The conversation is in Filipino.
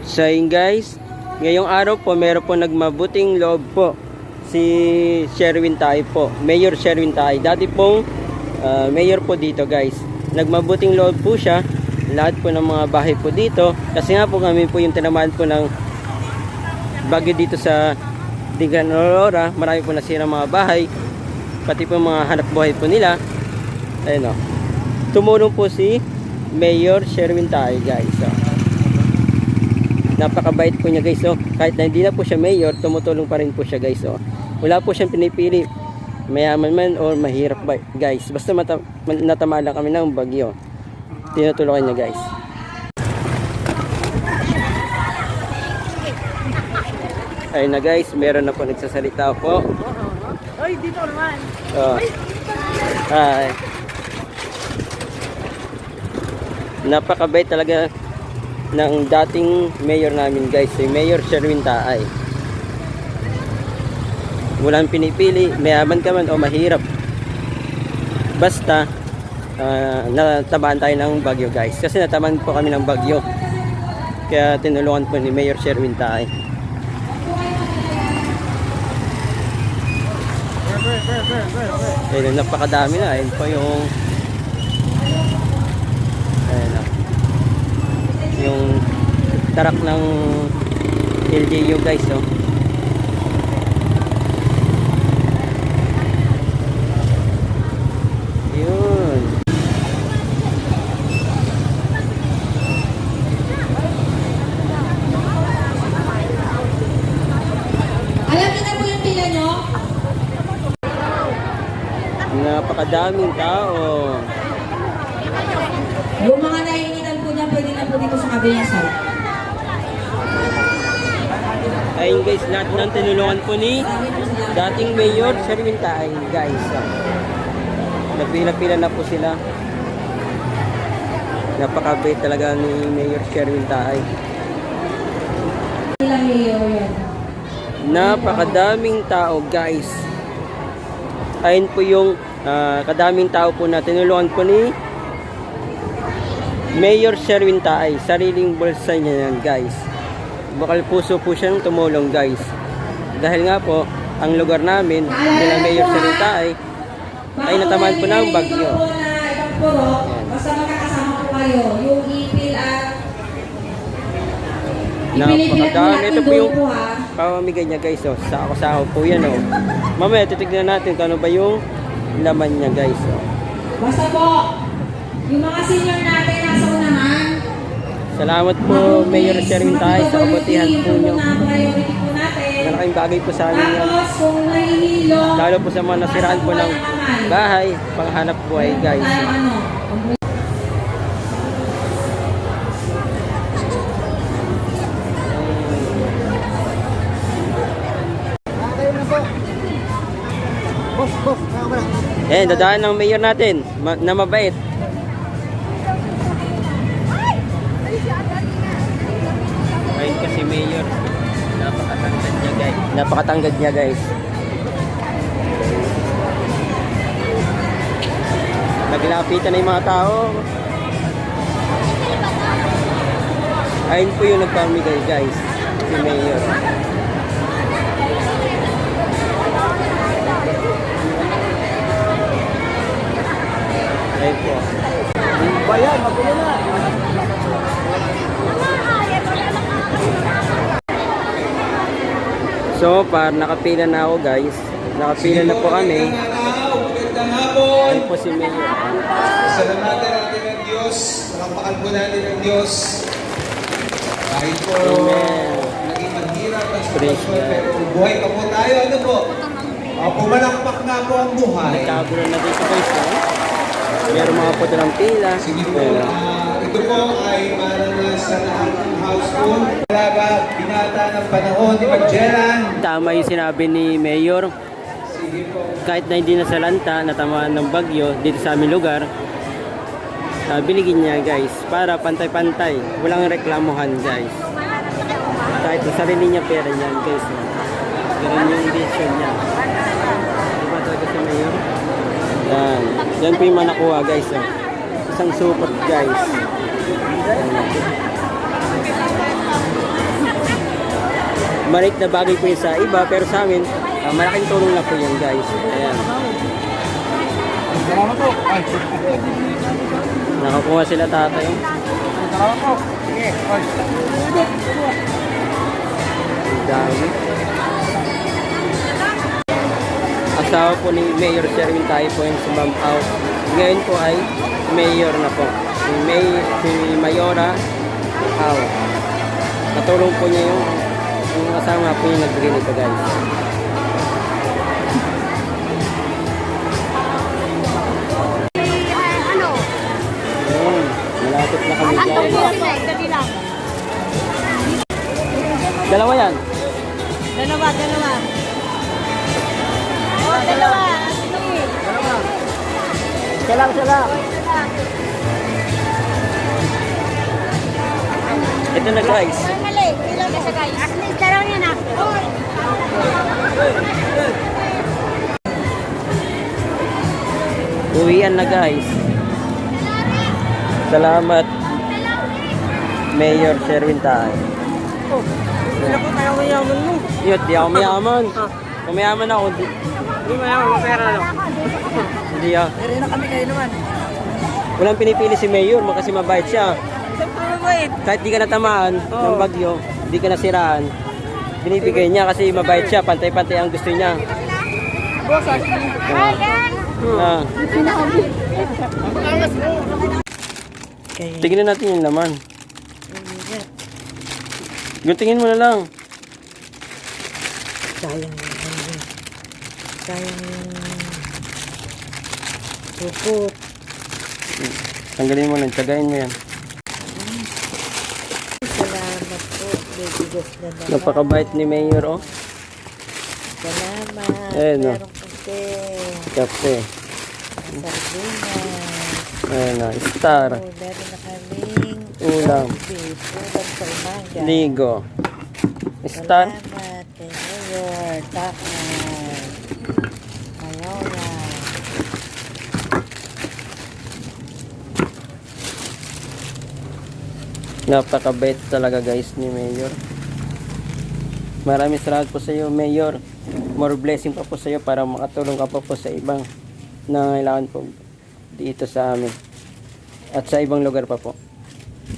So yun guys, ngayong araw po meron po nagmabuting loob po si Sherwin Tay po, Mayor Sherwin Tay. Dati pong ah, mayor po dito guys. Nagmabuting loob po siya, lahat po ng mga bahay po dito. Kasi nga po kami po yung tinamaan po ng bagyo dito sa Digan Aurora. Marami po nasira mga bahay, pati po mga hanap buhay po nila. Ayun o. Tumulong po si Mayor Sherwin Tay guys. oh. Napakabait po niya guys. Oh. Kahit na hindi na po siya mayor, tumutulong pa rin po siya guys. Oh. Wala po siyang pinipili. Mayaman man or mahirap ba guys. Basta mata- natama lang kami ng bagyo. Tinutulungan niya guys. Ayun na guys, meron na po nagsasalita po. Ay, dito naman. Oh. Hi. Napakabait talaga ng dating mayor namin guys, si Mayor Sherwin Taay. Walang pinipili, mayaman ka man o mahirap. Basta ah, natamaan tayo ng bagyo guys. Kasi natamaan po kami ng bagyo. Kaya tinulungan po ni Mayor Sherwin Taay. Ayun, napakadami na. Ayun po yung ayun na. Yung tarak ng LGU guys, oh. Yun. Alam niyo na po yung pila nyo? Napakadaming tao. Yung mga naiinitan po niya, pwede na po dito sa kabilang side. Ayun guys, lahat ng tinulungan po ni dating mayor Sherwin Taay guys. Nagpila-pila na po sila. Napakabait talaga ni Mayor Sherwin Taay. Napakadaming tao guys. Ayun po yung ah, kadaming tao po na tinulungan po ni Mayor Sherwin Taay. Sariling bulsa niya yan guys. Bakal puso po siyang tumulong guys. Dahil nga po, ang lugar namin, nila Mayor Sherwin Taay, ay natamaan po ng bagyo. Basta magkakasama po kayo. Yung ipil at... Napakadami. Ito po yung pamamigay niya guys. Oh. Sako-sako po yan. Oh. Mamaya titignan natin kung ano ba yung laman niya guys. Oh. Basta po, yung mga senior natin nasa. Salamat po Mayor Sherwin Taay sa kabutihan po natin. Malaking bagay po sa amin yan. Lalo po sa mga nasiraan po ng bahay, panghanap buhay guys. Eh, dadaan ng mayor natin ma- na mabait. Kasi mayor. Napakatangkad niya guys. Napakatangkad niya guys. Naglapitan na yung mga tao. Ayun po yung nagpamigay guys. Si mayor. Ayun po. Bayan, magulo na. So, par nakapila na ako guys. Nakapila na po kami. Ayun po si Mayor. Salamatan natin ang Diyos. Palakpakan po natin ang Diyos. Kahit po naging maghirap ang sitwasyon, pero buhay pa po tayo. Ano po? Uh, pumalakpak na po ang buhay. Nagkagulo na dito guys. Meron mga po ng pila. Sige po, ah, ito po ay para sa lahat ng household. Talaga, binata ng panahon ni Magellan. Tama yung sinabi ni Mayor. Kahit na hindi na sa lanta, natamaan ng bagyo dito sa aming lugar, ah, biligin niya guys para pantay-pantay. Walang reklamuhan guys. Kahit sa sarili niya pera niyan guys. Ganun yung Yan. Po yung mga nakuha guys. Oh. Isang support guys. Yan. maliit na bagay po yun sa iba, pero sa amin, ah, malaking tulong na po yan guys. Ayan. Salamat po. Ay, Nakakuha sila tatay. salamat po. Sige, ay. Ang dami. Asawa po ni Mayor Sherwin tayo po yung Au. Ngayon po ay Mayor na po. Si, May, si Mayora Au. Katulong po niya yung yung kasama po yung nagbigay nito guys. Ayun, malapit na kami guys. Dalawa yan. Dalawa, dalawa. Oh, dalawa. Sige. Siya lang, siya lang. Ito na guys. Mali, ilang ka guys. At least dalawa niya na. Uwian na guys. Salamat. Mayor Sherwin tayo. Hindi ko kaya mayaman mo. Yun, di ako mayaman. Kung mayaman ako, di, Hindi mapera lang. hindi ah. Pero na kami kayo naman. Walang pinipili si Mayor mo kasi mabait siya. Siyempre mabait. Kahit di ka natamaan ng bagyo, di ka nasiraan, binibigay niya kasi mabait siya, pantay-pantay ang gusto niya. Boss, actually. Ah. Tingnan natin yung laman. Yung tingin mo na lang. Sayang Sayang yung puput. Tanggalin mo lang, tsagain mo yan. Salamat po. Bibigas na naman. Napakabait ni Mayor, oh. Salamat. Ayan, no. Merong kape. Kape. Sardinas. Ayan na, star. Oh, meron na kaming Ulam. Ulam sa umaga. Ligo. Star. Salamat. Mayor. Tahan. Napakabait talaga guys ni Mayor. Maraming salamat po sa iyo, Mayor. More blessing pa po sa iyo para makatulong ka pa po sa ibang nangangailangan po dito sa amin. At sa ibang lugar pa po.